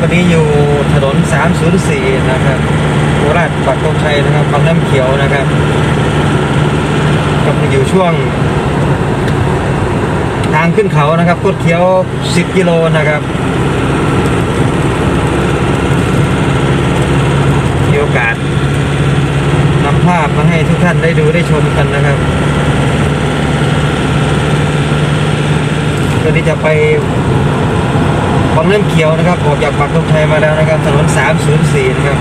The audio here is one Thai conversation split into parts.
วันนี้อยู่ถนน 304 นะครับโคราชปักธงชัยนะครับบางน้ำเขียวนะครับกำลังอยู่ช่วง ทางขึ้นเขานะครับคดเคี้ยว 10 กิโลนะครับมีโอกาสนำภาพมาให้ทุกท่านได้ดูได้ชมกันนะครับเพื่อที่จะไป วังน้ำเขียวนะครับออกจากปักธงชัยมาแล้วนะครับ ถนน 304 นะครับ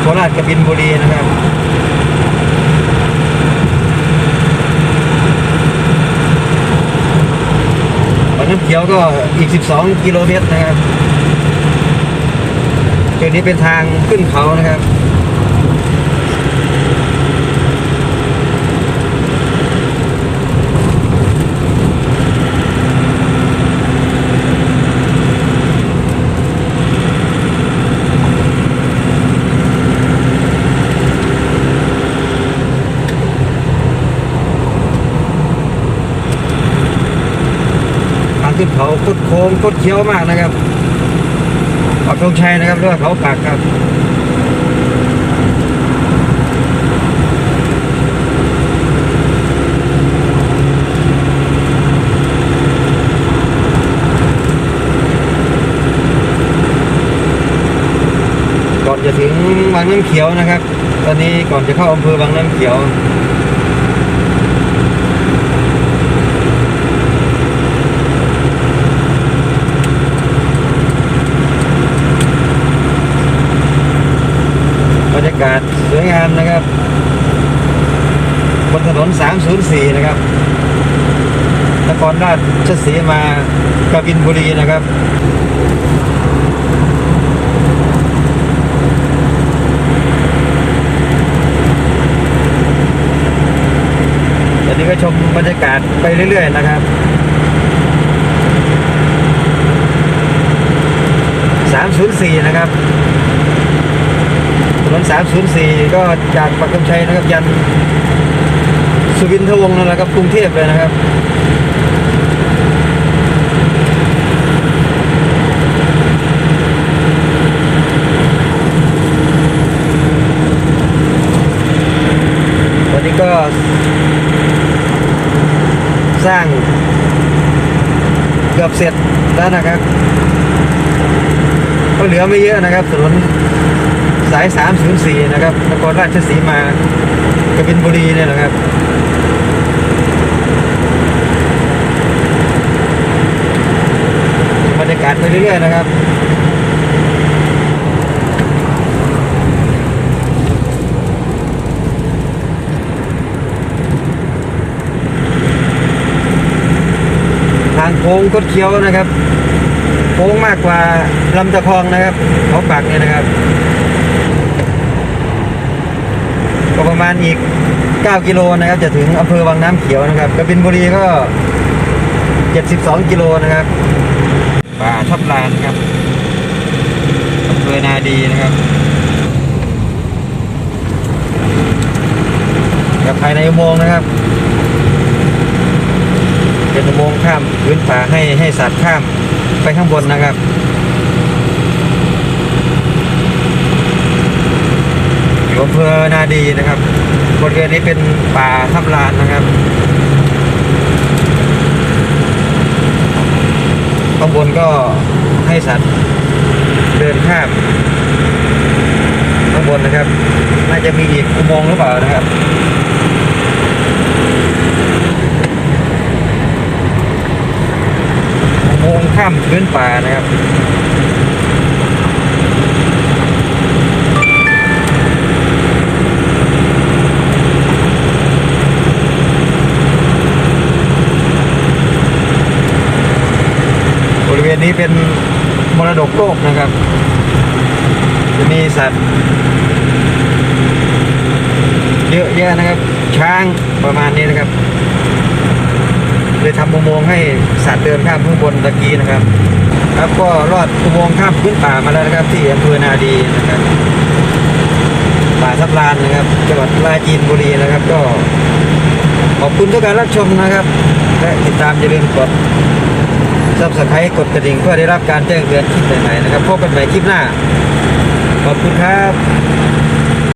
โคราชกบินบุรีนะครับวังน้ำเขียวก็อีก 12 กิโลเมตรนะครับจุดนี้เป็นทางขึ้นเขานะครับ เขาคดโค้งคดเคี้ยวมากนะครับปักธงชัยนะครับเรือว่าเขาปักครับก่อนจะถึงบางน้ำเขียวนะครับ ตอนนี้ก่อนจะเข้าอำเภอบางน้ำเขียว บรรยากาศสวยงามนะครับ บนถนน 304 นะครับ นครราชสีมากบินบุรีนะครับตอนนี้ก็ชมบรรยากาศไปเรื่อย ๆ นะครับ304 นะครับถนน304 ก็จากปักกำชัยนะครับยัน สุวินทวงศ์นั่นแหละครับกรุงเทพเลยนะครับวันนี้ก็ สร้างเกือบเสร็จแล้วนะครับก็เหลือไม่เยอะนะครับถนนสาย 304 นะครับนครราชสีมากบินบุรีเนี่ยนะครับ บรรยา กาศไปเรื่อยๆนะครับทางโค้งคดเคี้ยวนะครับ โค้งมากกว่าลำตะคองนะครับเขาปักเนี่ยนะครับ ก็ประมาณอีก 9 กิโลนะครับ จะถึงอำเภอวังน้ำเขียวนะครับกบินบุรีก็ 72 กิโลนะครับ ป่าทับลานครับอำเภอนาดีนะครับกับภายในอุโมงค์นะครับ เป็นอุโมงค์ข้ามพื้นป่าให้ให้สัตว์ข้ามไปข้างบนนะครับอยู่อำเภอนาดีนะครับบริเวณนี้เป็นป่าทับลานนะครับ ข้างบนก็ให้สัตว์เดินข้ามข้างบนนะครับ น่าจะมีอีกอุโมงค์หรือเปล่านะครับอุโมงค์ข้ามพื้นป่านะครับ บริเวณนี้เป็นมรดกโลกนะครับ จะมีสัตว์ เยอะแยะนะครับ ช้างประมาณนี้นะครับเลยทำอุโมงค์ให้สัตว์เดินข้ามข้างบนตะกี้นะครับแล้วก็รอดอุโมงค์ข้ามพื้นป่ามาแล้วนะครับ ที่อำเภอนาดีนะครับ ป่าทับลานนะครับ จังหวัดปราจีนบุรีนะครับ ก็ขอบคุณทุกการรับชมนะครับ และติดตามอย่าลืมกด ซับสไครต์กดกระดิ่งเพื่อได้รับการแจ้งเตือนคลิปใหม่ๆนะครับพบกันใหม่คลิปหน้า ขอบคุณครับ